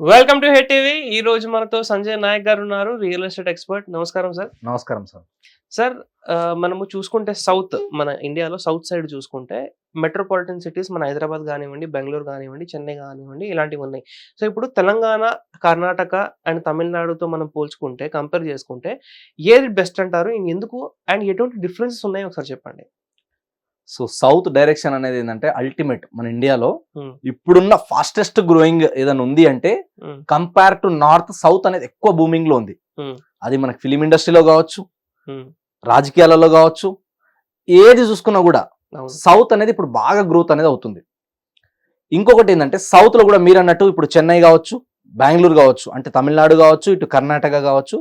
Welcome to head TV ఈ రోజు మనతో సంజయ్ నాయక్ గారు ఉన్నారు రియల్ ఎస్టేట్ ఎక్స్పర్ట్ నమస్కారం సార్ నమస్కారం సార్ సార్ మనము చూసుకుంటే సౌత్ మన ఇండియాలో సౌత్ సైడ్ చూసుకుంటే మెట్రోపాలిటన్ సిటీస్ మన హైదరాబాద్ కానివ్వండి బెంగళూరు కానివ్వండి చెన్నై కానివ్వండి ఇలాంటివి ఉన్నాయి. సో ఇప్పుడు తెలంగాణ కర్ణాటక అండ్ తమిళనాడుతో మనం పోల్చుకుంటే కంపేర్ చేసుకుంటే ఏది బెస్ట్ అంటారు? ఎందుకు అండ్ ఎటువంటి డిఫరెన్సెస్ ఉన్నాయో? ఒకసారి చెప్పండి. సో సౌత్ డైరెక్షన్ అనేది ఏంటంటే అల్టిమేట్ మన ఇండియాలో Hmm. ఇప్పుడున్న ఫాస్టెస్ట్ గ్రోయింగ్ ఏదైనా ఉంది అంటే. కంపేర్ టు నార్త్ సౌత్ అనేది ఎక్కువ బూమింగ్లో ఉంది Hmm. అది మనకి ఫిలిం ఇండస్ట్రీలో కావచ్చు Hmm. రాజకీయాలలో కావచ్చు ఏది చూసుకున్నా కూడా సౌత్ అనేది ఇప్పుడు బాగా గ్రోత్ అనేది అవుతుంది ఇంకొకటి ఏంటంటే సౌత్లో కూడా మీరు అన్నట్టు ఇప్పుడు చెన్నై కావచ్చు బెంగళూరు కావచ్చు అంటే తమిళనాడు కావచ్చు ఇటు కర్ణాటక కావచ్చు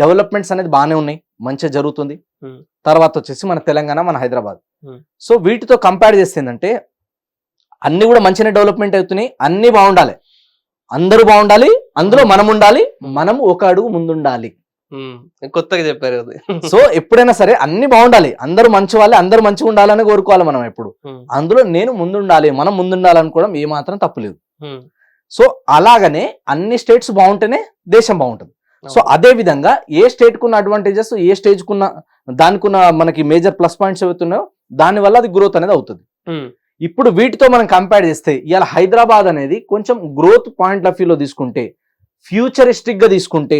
డెవలప్మెంట్స్ అనేది బాగానే ఉన్నాయి. మంచిగా జరుగుతుంది. తర్వాత వచ్చేసి మన తెలంగాణ మన హైదరాబాద్. సో వీటితో కంపేర్ చేస్తే ఏంటంటే అన్ని కూడా మంచిగానే డెవలప్మెంట్ అవుతున్నాయి. అన్ని బాగుండాలి. అందరూ బాగుండాలి. అందులో మనం ఉండాలి మనం ఒక అడుగు ముందుండాలి. కొత్తగా చెప్పారు అది. సో ఎప్పుడైనా సరే అన్ని బాగుండాలి. అందరూ మంచి వాళ్ళే అందరూ మంచిగా ఉండాలని కోరుకోవాలి మనం ఎప్పుడు. అందులో నేను ముందుండాలి మనం ముందుండాలనుకోవడం ఏ మాత్రం తప్పులేదు సో అలాగనే అన్ని స్టేట్స్ బాగుంటేనే దేశం బాగుంటుంది. సో. అదే విధంగా ఏ స్టేట్ కున్న అడ్వాంటేజెస్ ఏ స్టేజ్ కున్న దానికున్న మనకి మేజర్ ప్లస్ పాయింట్స్ అవుతున్నాయో దాని వల్ల అది గ్రోత్ అనేది అవుతుంది. ఇప్పుడు వీటితో మనం కంపేర్ చేస్తే ఇవాళ హైదరాబాద్ అనేది కొంచెం గ్రోత్ పాయింట్ ఆఫ్ వ్యూలో తీసుకుంటే ఫ్యూచరిస్టిక్గా తీసుకుంటే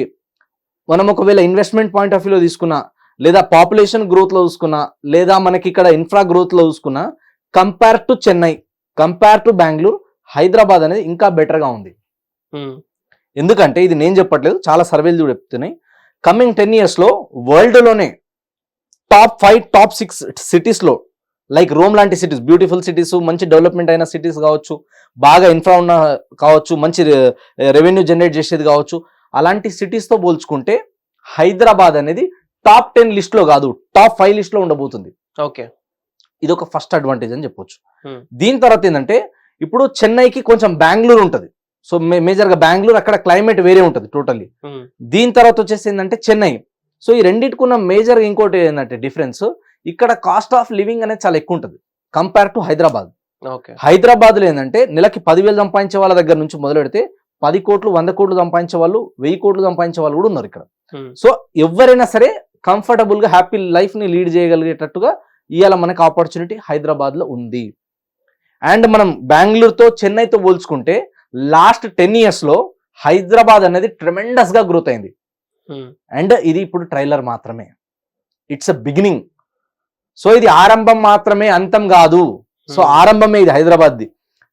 మనం ఒకవేళ ఇన్వెస్ట్మెంట్ పాయింట్ ఆఫ్ వ్యూలో తీసుకున్నా లేదా పాపులేషన్ గ్రోత్లో చూసుకున్నా లేదా మనకి ఇక్కడ ఇన్ఫ్రా గ్రోత్లో చూసుకున్నా compare to Chennai compare to Bengaluru Hyderabad అనేది ఇంకా బెటర్గా ఉంది ఎందుకంటే ఇది నేను చెప్పట్లేదు చాలా సర్వేలు కూడా చెప్తున్నాయి. కమింగ్ టెన్ ఇయర్స్లో వరల్డ్లోనే టాప్ ఫైవ్ టాప్ సిక్స్ సిటీస్లో లైక్ రోమ్ లాంటి సిటీస్ బ్యూటిఫుల్ సిటీస్ మంచి డెవలప్మెంట్ అయిన సిటీస్ కావచ్చు బాగా ఇన్ఫ్రా ఉన్న కావచ్చు మంచి రెవెన్యూ జనరేట్ చేసేది కావచ్చు అలాంటి cities తో పోల్చుకుంటే హైదరాబాద్ అనేది టాప్ టెన్ లిస్ట్లో కాదు టాప్ ఫైవ్ లిస్ట్లో ఉండబోతుంది. ఓకే. ఇది ఒక ఫస్ట్ అడ్వాంటేజ్ అని చెప్పొచ్చు. దీని తర్వాత ఏంటంటే ఇప్పుడు చెన్నైకి కొంచెం బెంగళూరు ఉంటుంది. సో మేజర్గా బెంగళూరు అక్కడ క్లైమేట్ వేరే ఉంటుంది టోటల్లీ. దీని తర్వాత వచ్చేసి ఏంటంటే చెన్నై. సో ఈ రెండింటికున్న మేజర్ ఇంకోటి ఏంటంటే డిఫరెన్స్ ఇక్కడ కాస్ట్ ఆఫ్ లివింగ్ అనేది చాలా ఎక్కువ ఉంటుంది కంపేర్ టు హైదరాబాద్. ఓకే. హైదరాబాద్లో ఏంటంటే నెలకి పదివేలు సంపాదించే వాళ్ళ దగ్గర నుంచి మొదలు పెడితే పది కోట్లు వంద కోట్లు సంపాదించే వాళ్ళు వెయ్యి కోట్లు సంపాదించే వాళ్ళు కూడా ఉన్నారు ఇక్కడ. సో ఎవరైనా సరే కంఫర్టబుల్గా హ్యాపీ లైఫ్ని లీడ్ చేయగలిగేటట్టుగా ఇవాళ మనకి ఆపర్చునిటీ హైదరాబాద్లో ఉంది. అండ్ మనం బెంగళూరుతో చెన్నైతో పోల్చుకుంటే లాస్ట్ టెన్ ఇయర్స్లో హైదరాబాద్ అనేది ట్రెమెండస్గా గ్రోత్ అయింది. ఉమ్, అండ్ ఇది ఇప్పుడు ట్రైలర్ మాత్రమే. ఇట్స్ అ బిగినింగ్ సో ఇది ఆరంభం మాత్రమే అంతం కాదు. So Hmm. ఆరంభమే ఇది హైదరాబాద్ది.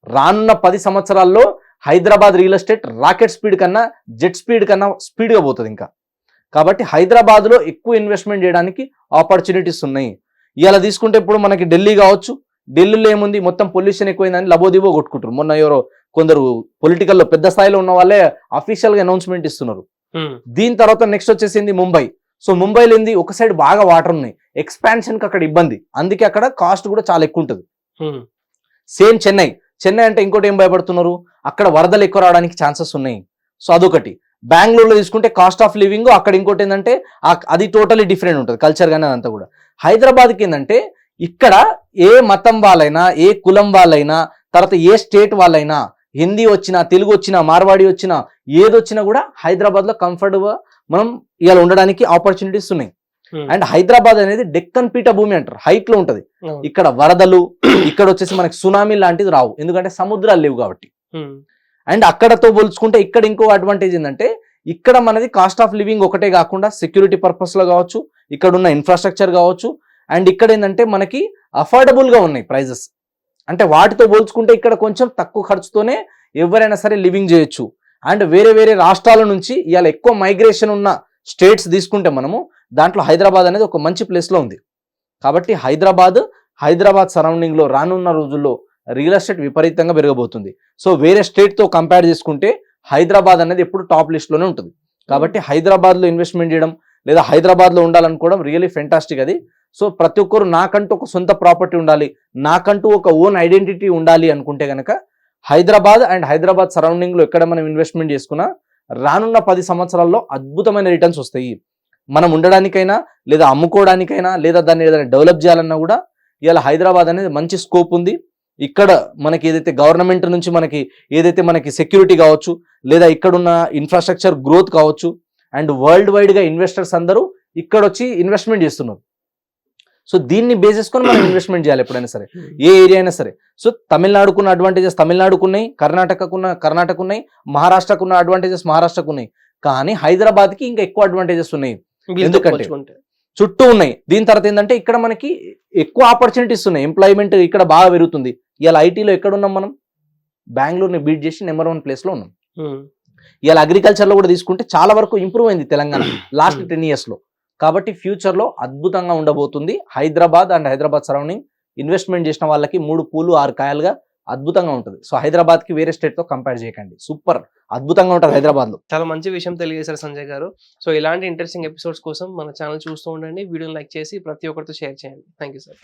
రానున్న పది సంవత్సరాల్లో Hyderabad real estate rocket speed కన్నా జెట్ స్పీడ్ కన్నా స్పీడ్గా పోతుంది ఇంకా. కాబట్టి హైదరాబాద్లో ఎక్కువ ఇన్వెస్ట్మెంట్ చేయడానికి ఆపర్చునిటీస్ ఉన్నాయి. ఇలా తీసుకుంటే ఇప్పుడు మనకి ఢిల్లీ కావచ్చు ఢిల్లీలో ఏముంది? మొత్తం పొల్యూషన్ ఎక్కువైందని లబోదిబో కొట్టుకుంటారు. మొన్న ఎవరో కొందరు పొలిటికల్లో పెద్ద స్థాయిలో ఉన్న వాళ్ళే అఫీషియల్గా అనౌన్స్మెంట్ ఇస్తున్నారు. దీని తర్వాత నెక్స్ట్ వచ్చేసింది ముంబై. సో ముంబైలో ఏంది? ఒక సైడ్ బాగా వాటర్ ఉన్నాయి. ఎక్స్పాన్షన్కి అక్కడ ఇబ్బంది. అందుకే అక్కడ కాస్ట్ కూడా చాలా ఎక్కువ ఉంటుంది. సేమ్ చెన్నై. చెన్నై అంటే ఇంకోటి ఏం భయపడుతున్నారు? అక్కడ వరదలు ఎక్కువ రావడానికి ఛాన్సెస్ ఉన్నాయి. సో అదొకటి. బెంగళూరులో తీసుకుంటే కాస్ట్ ఆఫ్ లివింగ్ అక్కడ ఇంకోటి ఏంటంటే అది టోటలీ డిఫరెంట్ ఉంటుంది. కల్చర్ కానీ అదంతా కూడా. హైదరాబాద్కి ఏంటంటే ఇక్కడ ఏ మతం వాళ్ళైనా ఏ కులం వాళ్ళైనా తర్వాత ఏ స్టేట్ వాళ్ళైనా హిందీ వచ్చినా తెలుగు వచ్చినా మార్వాడి వచ్చినా ఏదొచ్చినా కూడా హైదరాబాద్లో కంఫర్టబుల్ మనం ఇలా ఉండడానికి ఆపర్చునిటీస్ ఉన్నాయి. ఉమ్, అండ్ హైదరాబాద్ అనేది డెక్కన్ పీఠ భూమి అంటారు హైట్లో ఉంటది. ఇక్కడ వరదలు ఇక్కడ వచ్చేసి మనకి సునామీ లాంటిది రావు ఎందుకంటే సముద్రాలు లేవు కాబట్టి. ఉమ్, అండ్ అక్కడతో పోల్చుకుంటే ఇక్కడ ఇంకో అడ్వాంటేజ్ ఏంటంటే ఇక్కడ మనది కాస్ట్ ఆఫ్ లివింగ్ ఒకటే కాకుండా సెక్యూరిటీ పర్పస్లో కావచ్చు ఇక్కడ ఉన్న ఇన్ఫ్రాస్ట్రక్చర్ కావచ్చు అండ్ ఇక్కడ ఏంటంటే మనకి అఫోర్డబుల్గా ఉన్నాయి ప్రైజెస్ అంటే వాటితో పోల్చుకుంటే ఇక్కడ కొంచెం తక్కువ ఖర్చుతోనే ఎవరైనా సరే లివింగ్ చేయొచ్చు. అండ్ వేరే వేరే రాష్ట్రాల నుంచి ఇవాళ ఎక్కువ మైగ్రేషన్ ఉన్న స్టేట్స్ తీసుకుంటే మనము దాంట్లో హైదరాబాద్ అనేది ఒక మంచి ప్లేస్లో ఉంది. కాబట్టి హైదరాబాద్ హైదరాబాద్ సరౌండింగ్లో రానున్న రోజుల్లో రియల్ ఎస్టేట్ విపరీతంగా పెరగబోతుంది. సో వేరే స్టేట్తో కంపేర్ చేసుకుంటే హైదరాబాద్ అనేది ఎప్పుడు టాప్ లిస్ట్లోనే ఉంటుంది. కాబట్టి హైదరాబాద్లో ఇన్వెస్ట్మెంట్ చేయడం లేదా హైదరాబాద్లో ఉండాలనుకోవడం రియలీ ఫెంటాస్టిక్ అది. సో ప్రతి ఒక్కరు నాకంటూ ఒక సొంత ప్రాపర్టీ ఉండాలి నాకంటూ ఒక ఓన్ ఐడెంటిటీ ఉండాలి అనుకుంటే కనుక హైదరాబాద్ అండ్ హైదరాబాద్ సరౌండింగ్లో ఎక్కడ మనం ఇన్వెస్ట్మెంట్ చేసుకున్నా రానున్న పది సంవత్సరాల్లో అద్భుతమైన రిటర్న్స్ వస్తాయి. మనం ఉండడానికైనా లేదా అమ్ముకోవడానికైనా లేదా దాన్ని ఏదైనా డెవలప్ చేయాలన్నా కూడా ఇవాళ హైదరాబాద్ అనేది మంచి స్కోప్ ఉంది. ఇక్కడ మనకి ఏదైతే గవర్నమెంట్ నుంచి మనకి ఏదైతే మనకి సెక్యూరిటీ కావచ్చు లేదా ఇక్కడున్న ఇన్ఫ్రాస్ట్రక్చర్ గ్రోత్ కావచ్చు అండ్ వరల్డ్ వైడ్గా ఇన్వెస్టర్స్ అందరూ ఇక్కడ వచ్చి ఇన్వెస్ట్మెంట్ చేస్తున్నారు. సో దీన్ని బేస్ చేసుకొని మనం ఇన్వెస్ట్మెంట్ చేయాలి ఎప్పుడైనా సరే. ఏ ఏరియా అయినా సరే. సో తమిళనాడుకున్న అడ్వాంటేజెస్ తమిళనాడుకు ఉన్నాయి కర్ణాటకకున్న కర్ణాటక ఉన్నాయి మహారాష్ట్రకున్న అడ్వాంటేజెస్ మహారాష్ట్రకు ఉన్నాయి కానీ హైదరాబాద్కి ఇంకా ఎక్కువ అడ్వాంటేజెస్ ఉన్నాయి. ఎందుకంటే? చుట్టూ ఉన్నాయి. దీని తర్వాత ఏంటంటే ఇక్కడ మనకి ఎక్కువ ఆపర్చునిటీస్ ఉన్నాయి. ఎంప్లాయ్మెంట్ ఇక్కడ బాగా పెరుగుతుంది. ఇవాళ ఐటీలో ఎక్కడ ఉన్నాం మనం? బెంగళూరుని బీట్ చేసి నెంబర్ వన్ ప్లేస్లో ఉన్నాం. ఇవాళ అగ్రికల్చర్లో కూడా తీసుకుంటే చాలా వరకు ఇంప్రూవ్ అయింది తెలంగాణ. లాస్ట్. టెన్ ఇయర్స్లో కాబట్టి ఫ్యూచర్లో అద్భుతంగా ఉండబోతుంది. Hyderabad and Hyderabad surrounding investment చేసిన వాళ్ళకి మూడు పూలు ఆరు కాయలుగా అద్భుతంగా ఉంటుంది. సో హైదరాబాద్కి వేరే స్టేట్తో కంపేర్ చేయకండి. సూపర్! అద్భుతంగా ఉంటుంది హైదరాబాద్లో. చాలా మంచి విషయం తెలియజేశారు సంజయ్ గారు. సో ఇలాంటి ఇంట్రెస్టింగ్ ఎపిసోడ్స్ కోసం మన ఛానల్ చూస్తూ ఉండండి. వీడియోని లైక్ చేసి ప్రతి ఒక్కరితో షేర్ చేయండి. Thank you sir.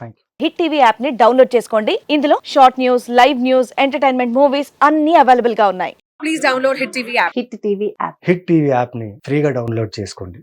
Hit TV యాప్ని డౌన్లోడ్ చేసుకోండి. ఇందులో short news live news entertainment movies అన్ని అవైలబుల్గా ఉన్నాయి. please download Hit TV app. Hit TV app. Hit TV యాప్ని ఫ్రీగా డౌన్లోడ్ చేసుకోండి.